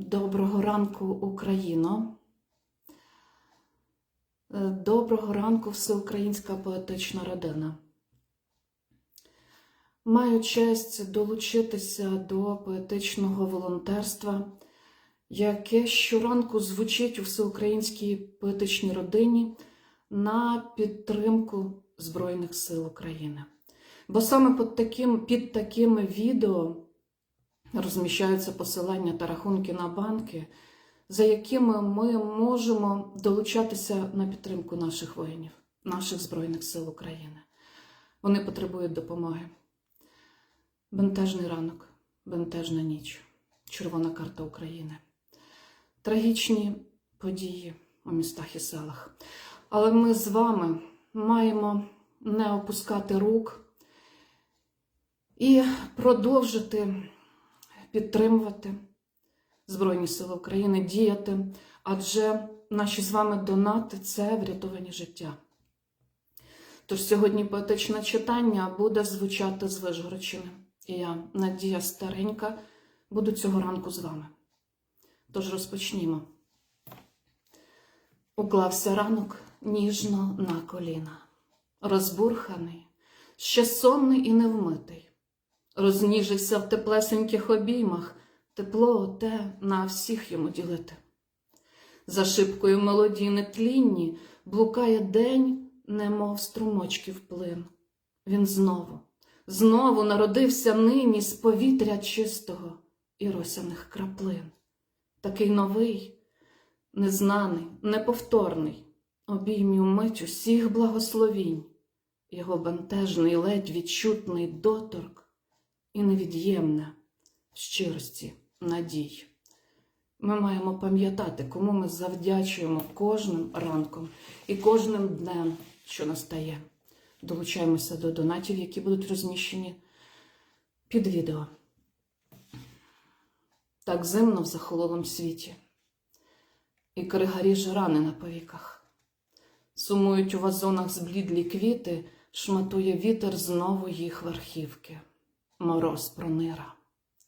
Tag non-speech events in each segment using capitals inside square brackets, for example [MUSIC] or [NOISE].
Доброго ранку, Україно. Е, Доброго ранку, всеукраїнська поетична родина. Маю честь долучитися до поетичного волонтерства, яке щоранку звучить у всеукраїнській поетичній родині на підтримку Збройних сил України. Бо саме під, таким, під такими відео розміщаються посилання та рахунки на банки, за якими ми можемо долучатися на підтримку наших воїнів, наших Збройних сил України. Вони потребують допомоги. Бентежний ранок, бентежна ніч, червона карта України, трагічні події у містах і селах. Але ми з вами маємо не опускати рук і продовжити підтримувати Збройні Сили України, діяти, адже наші з вами донати це врятовані життя. Тож сьогодні поетичне читання буде звучати з Вишгородщини. І я, Надія Старенька, буду цього ранку з вами. Тож розпочнімо. Уклався ранок ніжно на коліна, розбурханий, ще сонний і невмитий. Розніжився в теплесеньких обіймах, тепло те на всіх йому ділити. За шибкою мелодії нетлінні блукає день, немов струмочків плин. Він знову, знову народився нині з повітря чистого і росяних краплин. Такий новий, незнаний, неповторний, обіймів мить усіх благословінь, його бентежний, ледь відчутний доторк і невід'ємне в щирості надій. Ми маємо пам'ятати, кому ми завдячуємо кожним ранком і кожним днем, що настає. Долучаємося до донатів, які будуть розміщені під відео. Так зимно в захололому світі, і кригарі рани на повіках. Сумують у вазонах зблідлі квіти, шматує вітер знову їх верхівки мороз пронира.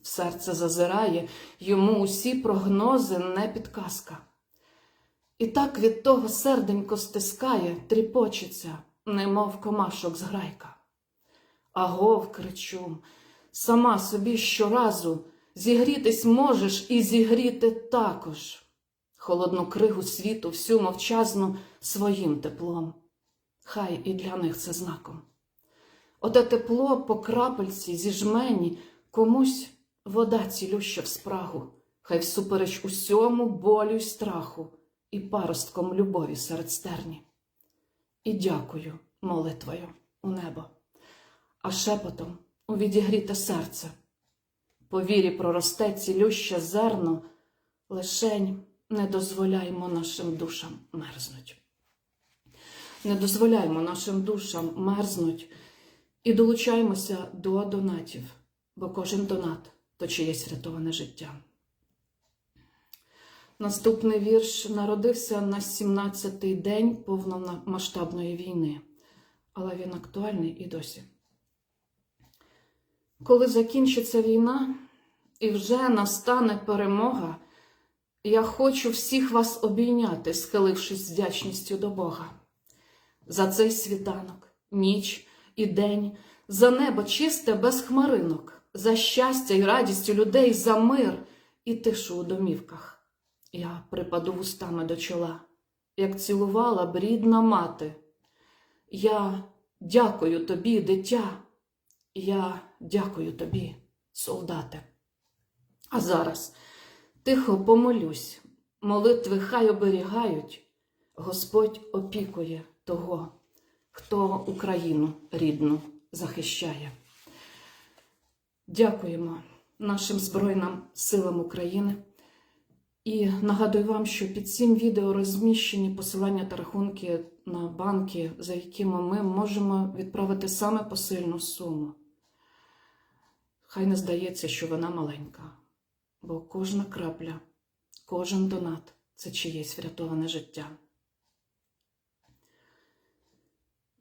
В серце зазирає, йому усі прогнози не підказка. І так від того серденько стискає, тріпочеться, немов комашок зграйка. Агов, кричу, сама собі щоразу зігрітись можеш і зігріти також. Холодну кригу світу всю мовчазну своїм теплом. Хай і для них це знаком. Оте тепло по крапельці зі жмені комусь вода цілюща в спрагу, хай всупереч усьому болю й страху і паростком любові серед стерні. І дякую молитвою у небо, а шепотом у відігріте серце. По вірі проросте цілюще зерно, лишень не дозволяємо нашим душам мерзнуть. Не дозволяємо нашим душам мерзнуть. І долучаємося до донатів, бо кожен донат то чиєсь врятоване життя. Наступний вірш народився на 17-й день повномасштабної війни, але він актуальний і досі. Коли закінчиться війна і вже настане перемога, я хочу всіх вас обійняти, схилившись з вдячністю до Бога. За цей світанок, ніч і день, за небо чисте без хмаринок, за щастя й радість у людей, за мир і тишу у домівках. Я припаду вустами до чола, як цілувала б рідна мати. Я дякую тобі, дитя, я дякую тобі, солдате. А зараз тихо помолюсь, молитви хай оберігають, Господь опікує того хто Україну рідну захищає. Дякуємо нашим Збройним силам України. І нагадую вам, що під цим відео розміщені посилання та рахунки на банки, за якими ми можемо відправити саме посильну суму. Хай не здається, що вона маленька, бо кожна крапля, кожен донат це чиєсь врятоване життя.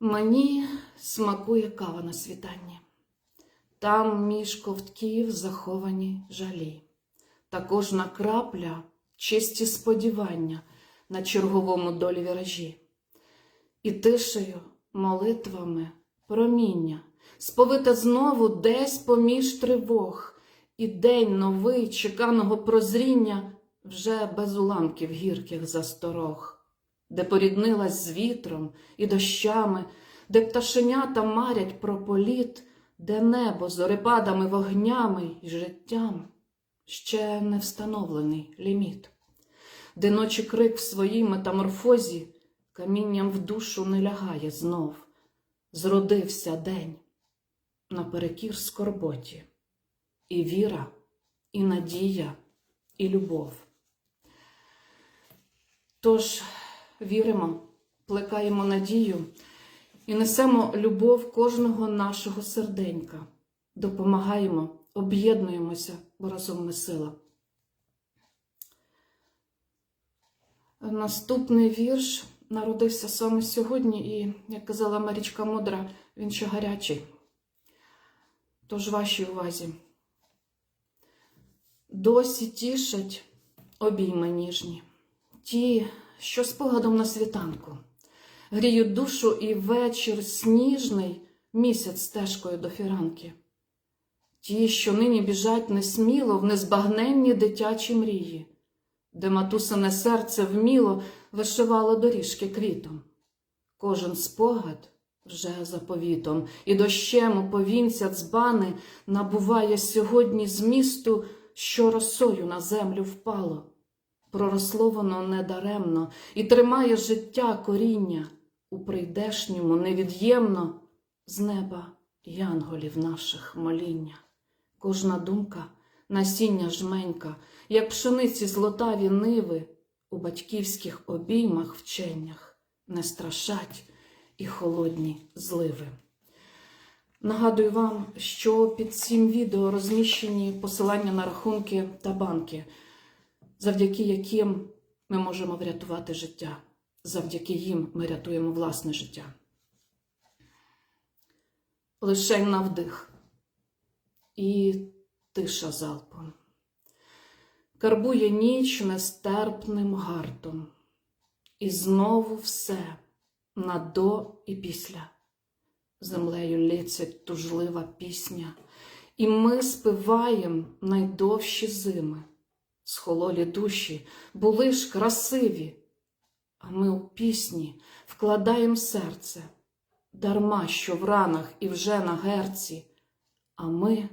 Мені смакує кава на світанні. Там між ковтків заховані жалі. та кожна крапля чисті сподівання на черговому долі віражі. І тишею, молитвами, проміння, сповите знову десь поміж тривог, і день новий чеканого прозріння вже без уламків гірких засторог, де поріднилась з вітром і дощами, де пташенята марять про політ, де небо зорепадами вогнями й життям. Ще не встановлений ліміт, де ночі крик в своїй метаморфозі камінням в душу не лягає знов, зродився день наперекір скорботі, і віра, і надія, і любов. Тож віримо, плекаємо надію і несемо любов кожного нашого серденька, допомагаємо, об'єднуємося, бо разом ми сила. Наступний вірш народився саме сьогодні, і, як казала Марічка Мудра, він ще гарячий. Тож вашій увазі. Досі тішать обійми ніжні, ті, що спогадом на світанку, гріють душу і вечір сніжний місяць стежкою до фіранки. Ті, що нині біжать несміло в незбагненні дитячі мрії, де матусине серце вміло вишивало доріжки квітом. Кожен спогад вже заповітом, і дощем у повінця дзбани набуває сьогодні змісту, що росою на землю впало. Проросло воно недаремно і тримає життя коріння у прийдешньому невід'ємно з неба янголів наших моління. Кожна думка, насіння жменька, як пшениці злотаві ниви, у батьківських обіймах вченнях не страшать і холодні зливи. Нагадую вам, що під цим відео розміщені посилання на рахунки та банки, завдяки яким ми можемо врятувати життя, завдяки їм ми рятуємо власне життя. Лишень на вдих і тиша залпом. Карбує ніч нестерпним гартом, і знову все на до і після. Землею лється тужлива пісня, і ми спиваєм найдовші зими. Схололі душі. Були ж красиві, а ми у пісні вкладаєм серце, дарма що в ранах і вже на герці, а ми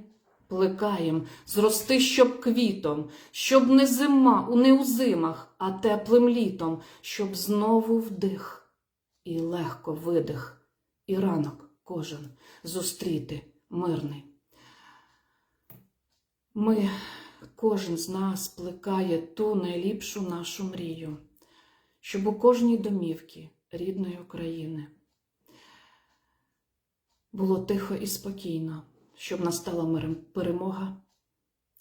плекаєм зрости, щоб квітом, щоб не зима, у зимах, а теплим літом, щоб знову вдих і легко видих, і ранок кожен зустріти мирний. Ми, кожен з нас плекає ту найліпшу нашу мрію, щоб у кожній домівці рідної України було тихо і спокійно, щоб настала перемога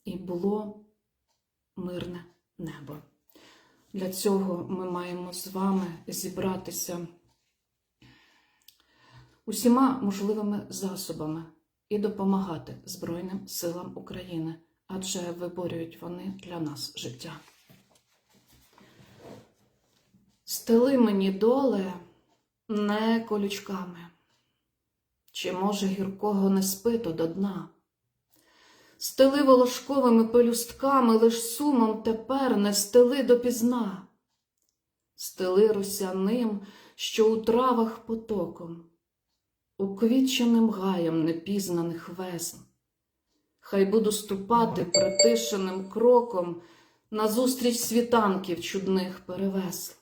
і було мирне небо. Для цього ми маємо з вами зібратися усіма можливими засобами і допомагати Збройним силам України, адже виборюють вони для нас життя. Стели мені доле не колючками, чи, може, гіркого не спито до дна. Стели волошковими пелюстками, лиш сумом тепер не стели допізна. Стели росяним, що у травах потоком, уквітченим гаєм непізнаних весн. Хай буду ступати притишеним кроком назустріч світанків чудних перевесл.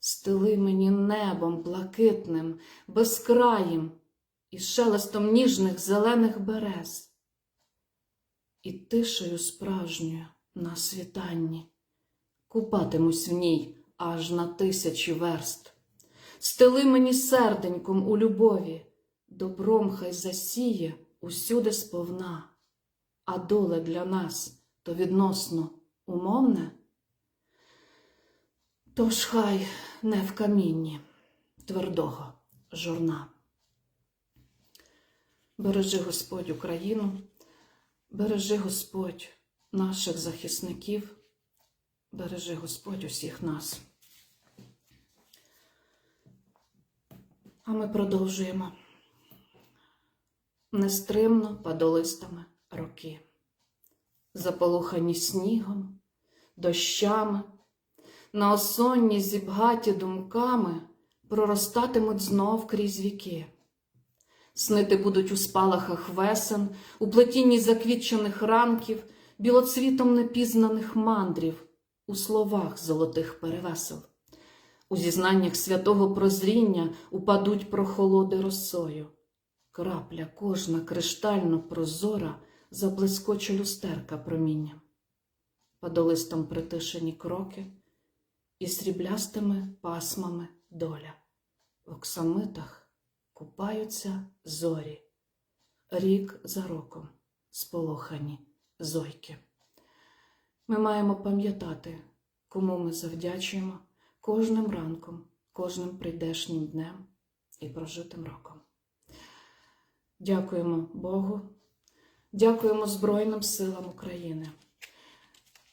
Стели мені небом блакитним, безкраїм і шелестом ніжних зелених берез, і тишею справжньою на світанні, купатимусь в ній аж на тисячі верст. Стели мені серденьком у любові, добром хай засіє усюди сповна, а доле для нас то відносно умовне. Тож хай не в камінні твердого жорна. Бережи Господь Україну, бережи Господь наших захисників. Бережи Господь усіх нас. А ми продовжуємо нестримно падолистами роки, заполохані снігом, дощами, на осонні зібгаті думками проростатимуть знов крізь віки. Снити будуть у спалахах весен, у плетінні заквітчених ранків, білоцвітом непізнаних мандрів, у словах золотих перевесел. У зізнаннях святого прозріння упадуть прохолоди росою. Крапля кожна криштально прозора заблискоче люстерка промінням. Падолистом притишені кроки і сріблястими пасмами доля. В оксамитах купаються зорі, рік за роком сполохані зойки. Ми маємо пам'ятати, кому ми завдячуємо кожним ранком, кожним прийдешнім днем і прожитим роком. Дякуємо Богу, дякуємо Збройним силам України.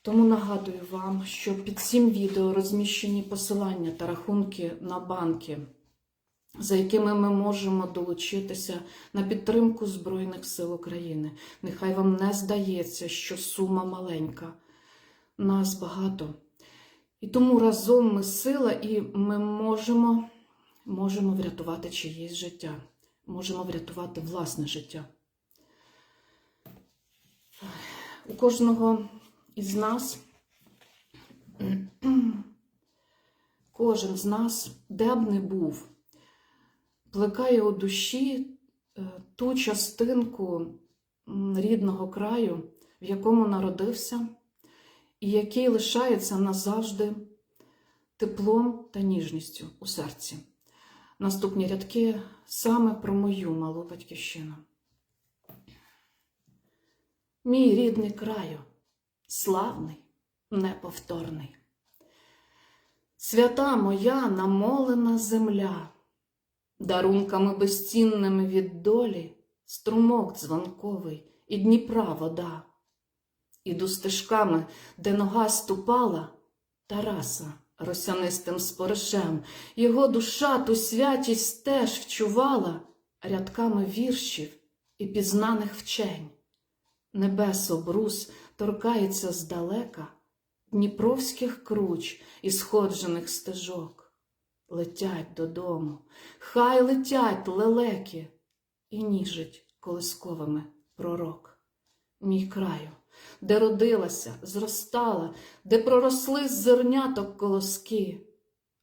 Тому нагадую вам, що під цим відео розміщені посилання та рахунки на банки, за якими ми можемо долучитися на підтримку Збройних сил України. Нехай вам не здається, що сума маленька. Нас багато. І тому разом ми сила, і ми можемо, можемо врятувати чиєсь життя, можемо врятувати власне життя. У кожного із нас, кожен з нас, де б не був, плекає у душі е, ту частинку рідного краю, в якому народився, і який лишається назавжди теплом та ніжністю у серці. Наступні рядки саме про мою малу батьківщину. Мій рідний краю, славний, неповторний. Свята моя намолена земля, дарунками безцінними від долі, струмок дзвонковий і Дніпра вода. Іду стежками, де нога ступала, Тараса росянистим споришем, його душа ту святість теж вчувала рядками віршів і пізнаних вчень. Небес обрус торкається здалека Дніпровських круч і сходжених стежок. Летять додому, хай летять лелеки, і ніжить колисковими пророк. Мій краю, де родилася, зростала, де проросли зерняток колоски,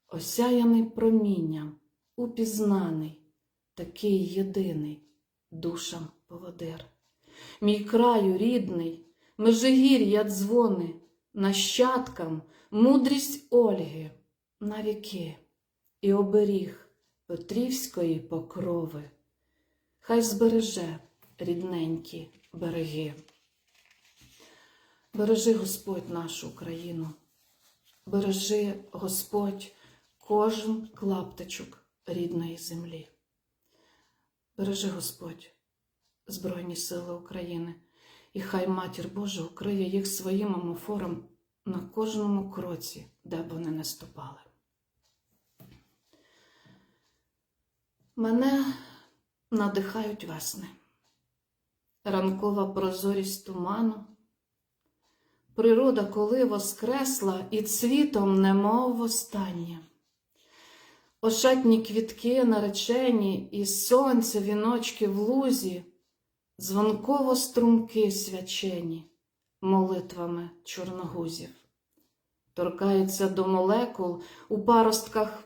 осяяний промінням, упізнаний, такий єдиний душам поводир. Мій краю рідний, межигір'я дзвони, нащадкам мудрість Ольги на віки і оберіг Петрівської покрови. Хай збереже рідненькі береги. Бережи Господь нашу Україну, бережи Господь кожен клаптичок рідної землі. Бережи Господь Збройні Сили України, і хай Матір Божа укриє їх своїм амофором на кожному кроці, де б вони не ступали. Мене надихають весни, ранкова прозорість туману, природа, коли воскресла і цвітом немов востаннє. Ошатні квітки наречені, і сонце віночки в лузі, дзвонково струмки свячені молитвами чорногузів, торкаються до молекул у паростках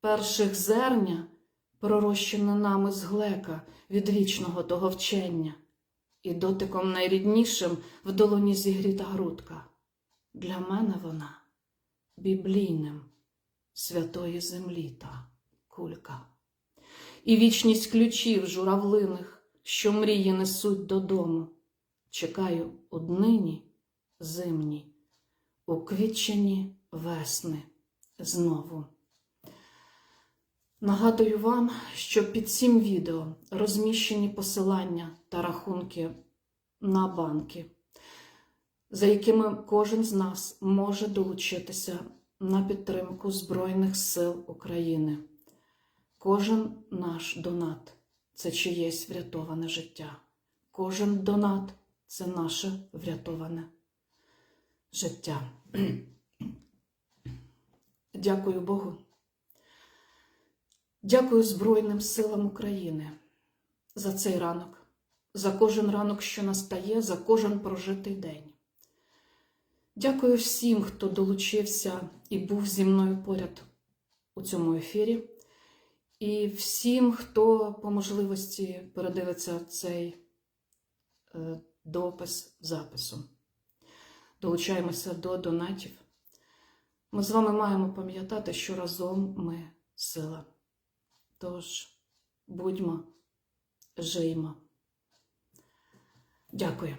перших зерня, пророщене нами з глека від вічного того вчення, і дотиком найріднішим в долоні зігріта грудка. Для мене вона біблійним святої землі та кулька. І вічність ключів журавлиних, що мрії несуть додому. Чекаю однині зимні, уквітчені весни знову. Нагадую вам, що під цим відео розміщені посилання та рахунки на банки. за якими кожен з нас може долучитися на підтримку Збройних сил України. Кожен наш донат це чиєсь врятоване життя. Кожен донат це наше врятоване життя. [CLEARS THROAT] Дякую Богу. Дякую Збройним силам України за цей ранок, за кожен ранок, що настає, за кожен прожитий день. Дякую всім, хто долучився і був зі мною поряд у цьому ефірі, і всім, хто по можливості передивиться цей е, допис запису. Долучаємося до донатів. Ми з вами маємо пам'ятати, що разом ми сила. Тож будьмо, жиймо. Дякую.